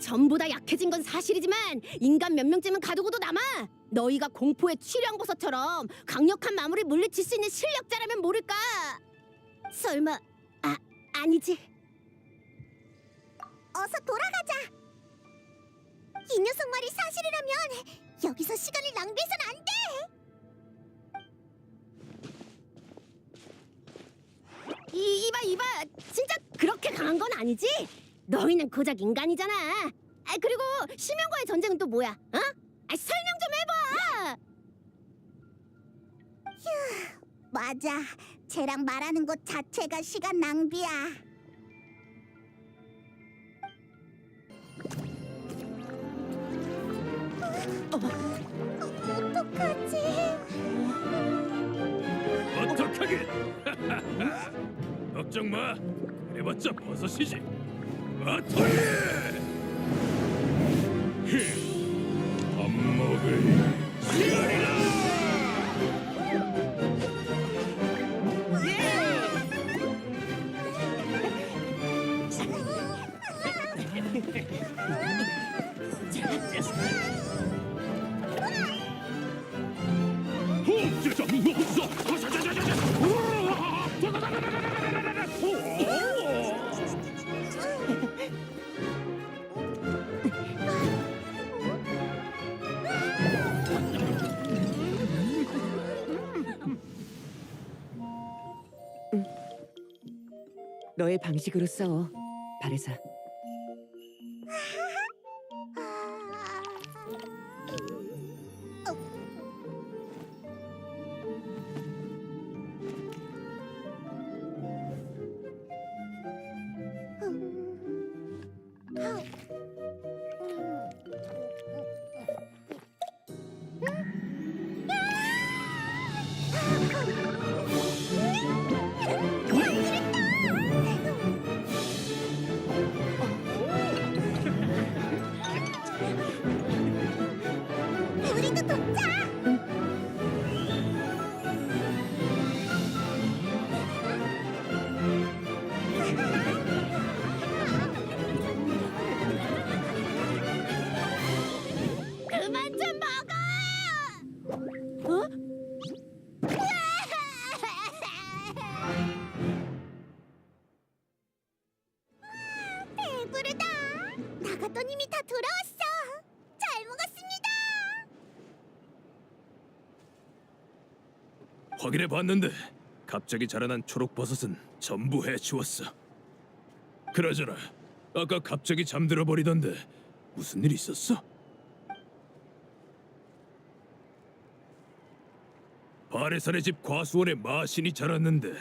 전부 다 약해진 건 사실이지만 인간 몇 명쯤은 가두고도 남아. 너희가 공포의 취량버섯처럼 강력한 마물을 물리칠 수 있는 실력자라면 모를까? 설마 아 아니지? 어서 돌아가자. 이 녀석 말이 사실이라면 여기서 시간을 낭비해선 안 돼. 이 이봐 이봐 진짜 그렇게 강한 건 아니지? 너희는 고작 인간이잖아. 아 그리고 심연과의 전쟁은 또 뭐야? 어? 아, 설명 좀 해봐. 맞아. 쟤랑 말하는 것 자체가 시간 낭비야. 어떡하지? 어떡하긴 걱정 마 그래봤자 버섯이지 마토리 밥 먹을 너의 방식으로 싸워, 바레사. 확인해 봤는데 갑자기 자라난 초록 버섯은 전부 해치웠어 그러잖아 아까 갑자기 잠들어 버리던데 무슨 일 있었어? 바레산의 집 과수원에 마신이 자랐는데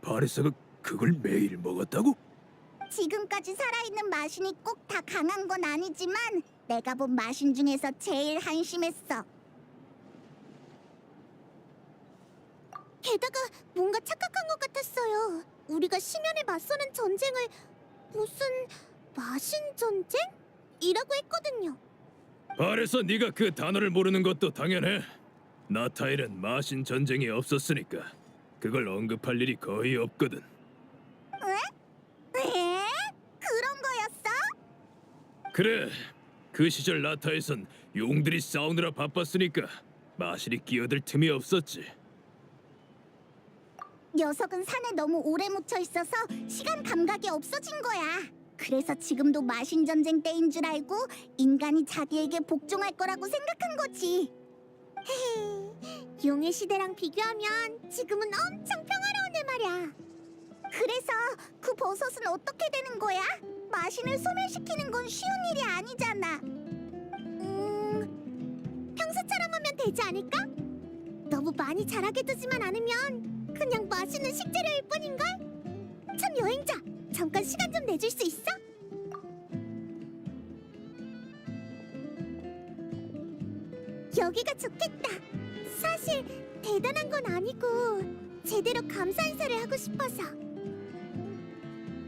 바레사가 그걸 매일 먹었다고? 지금까지 살아있는 마신이 꼭 다 강한 건 아니지만 내가 본 마신 중에서 제일 한심했어. 게다가 뭔가 착각한 것 같았어요. 우리가 심연에 맞서는 전쟁을 무슨 마신 전쟁? 이라고 했거든요. 바레사 네가 그 단어를 모르는 것도 당연해 나타일은 마신 전쟁이 없었으니까 그걸 언급할 일이 거의 없거든 에? 그런 거였어? 그래 그 시절 나타에선 용들이 싸우느라 바빴으니까 마실이 끼어들 틈이 없었지 녀석은 산에 너무 오래 묻혀 있어서 시간 감각이 없어진 거야. 그래서 지금도 마신 전쟁 때인 줄 알고 인간이 자기에게 복종할 거라고 생각한 거지. 헤헤, 용의 시대랑 비교하면 지금은 엄청 평화로운데 말이야. 그래서 그 버섯은 어떻게 되는 거야? 마신을 소멸시키는 건 쉬운 일이 아니잖아. 음, 평소처럼 하면 되지 않을까? 너무 많이 자라게 두지만 않으면 그냥 마시는 식재료일 뿐인걸? 참 여행자, 잠깐 시간 좀 내줄 수 있어? 여기가 좋겠다. 사실 대단한 건 아니고 제대로 감사 인사를 하고 싶어서.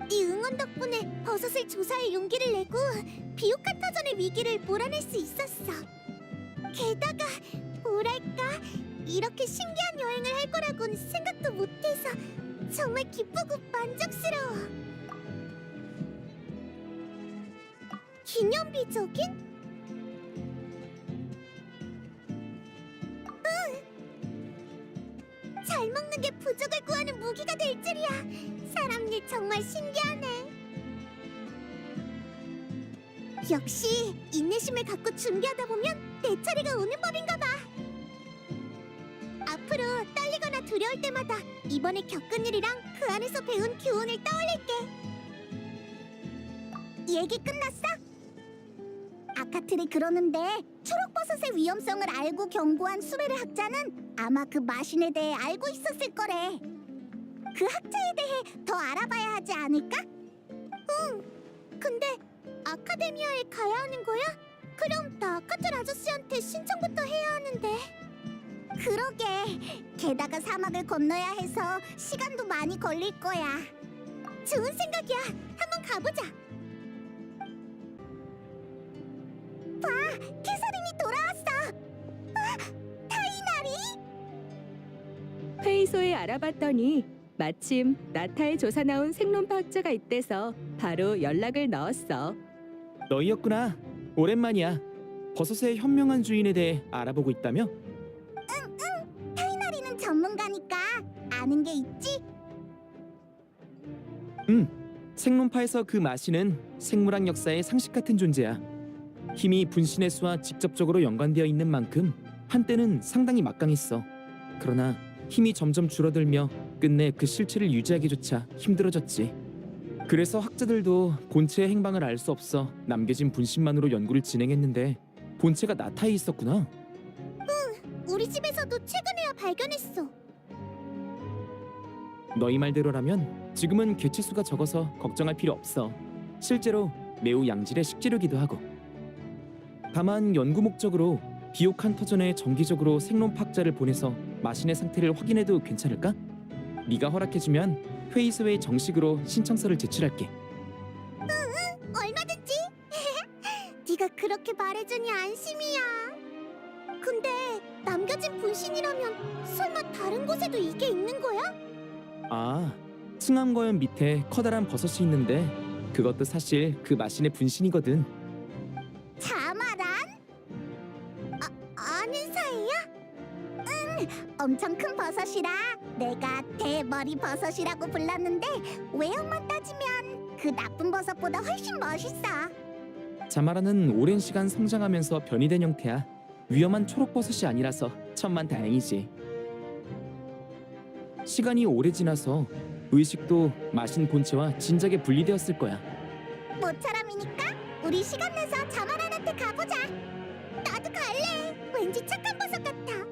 네 응원 덕분에 버섯을 조사할 용기를 내고 비옥한 터전의 위기를 몰아낼 수 있었어. 게다가 뭐랄까 이렇게 신기한 여행을 할 거라고는 생각도 못해서 정말 기쁘고 만족스러워. 기념비적인? 응. 잘 먹는 게 부족을 구하는 무기가 될 줄이야. 사람 일 정말 신기하네. 역시 인내심을 갖고 준비하다 보면 내 차례가 오는 법인가 봐. 두려울 때마다 이번에 겪은 일이랑 그 안에서 배운 교훈을 떠올릴게. 얘기 끝났어? 아카틀이 그러는데 초록버섯의 위험성을 알고 경고한 수베르 학자는 아마 그 마신에 대해 알고 있었을 거래. 그 학자에 대해 더 알아봐야 하지 않을까? 응. 근데 아카데미아에 가야 하는 거야? 그럼 나 아카틀 아저씨한테 신청부터 해야 하는데. 그러게. 게다가 사막을 건너야 해서 시간도 많이 걸릴 거야. 좋은 생각이야. 한번 가보자. 봐, 캐서린이 돌아왔어. 아, 타이나리? 회의소에 알아봤더니 마침 나타의 조사 나온 생론파 학자가 있대서 바로 연락을 넣었어. 너희였구나. 오랜만이야. 버섯의 현명한 주인에 대해 알아보고 있다며? 아는 게 있지. 생론파에서 그 마신은 생물학 역사의 상식 같은 존재야. 힘이 분신의 수와 직접적으로 연관되어 있는 만큼 한때는 상당히 막강했어. 그러나 힘이 점점 줄어들며 끝내 그 실체를 유지하기조차 힘들어졌지. 그래서 학자들도 본체의 행방을 알 수 없어 남겨진 분신만으로 연구를 진행했는데 본체가 나타에 있었구나. 우리 집에서도 최근에야 발견했어. 너희 말대로라면 지금은 개체 수가 적어서 걱정할 필요 없어. 실제로 매우 양질의 식재료기도 하고. 다만 연구 목적으로 비옥한 터전에 정기적으로 생론 파학자를 보내서 마신의 상태를 확인해도 괜찮을까? 네가 허락해주면 회의소에 정식으로 신청서를 제출할게. 얼마든지. 네가 그렇게 말해주니 안심이야. 근데 남겨진 분신이라면 설마 다른 곳에도 이게 있는 거야? 아, 층암거연 밑에 커다란 버섯이 있는데 그것도 사실 그 마신의 분신이거든. 자마란? 아, 아는 사이야? 응, 엄청 큰 버섯이라 내가 대머리 버섯이라고 불렀는데 외형만 따지면 그 나쁜 버섯보다 훨씬 멋있어. 자마라는 오랜 시간 성장하면서 변이된 형태야. 위험한 초록버섯이 아니라서 천만 다행이지. 시간이 오래 지나서 의식도 마신 본체와 진작에 분리되었을 거야. 모처럼이니까 우리 시간 내서 자마란한테 가보자. 나도 갈래. 왠지 착한 버섯 같아.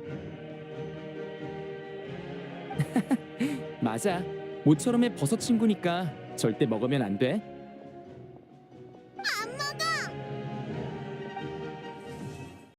맞아. 모처럼의 버섯 친구니까 절대 먹으면 안 돼.